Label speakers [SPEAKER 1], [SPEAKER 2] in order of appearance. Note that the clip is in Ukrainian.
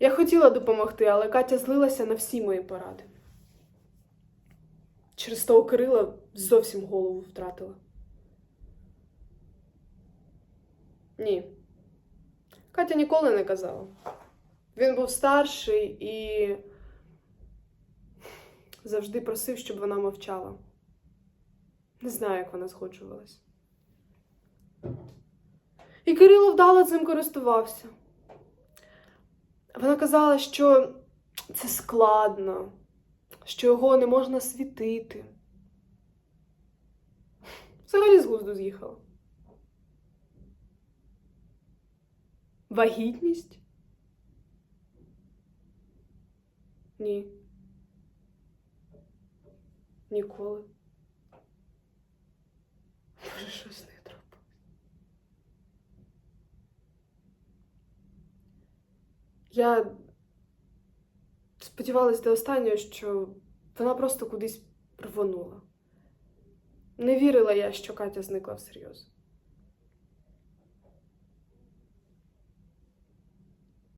[SPEAKER 1] Я хотіла допомогти, але Катя злилася на всі мої поради. Через того Кирила зовсім голову втратила. Ні. Катя ніколи не казала. Він був старший і завжди просив, щоб вона мовчала. Не знаю, як вона згоджувалась. І Кирило вдало цим користувався. Вона казала, що це складно, що його не можна світити. Взагалі з глузду з'їхала. Вагітність? Ні. Ніколи. Може, щось з Я сподівалась до останнього, що вона просто кудись рвонула. Не вірила я, що Катя зникла всерйоз.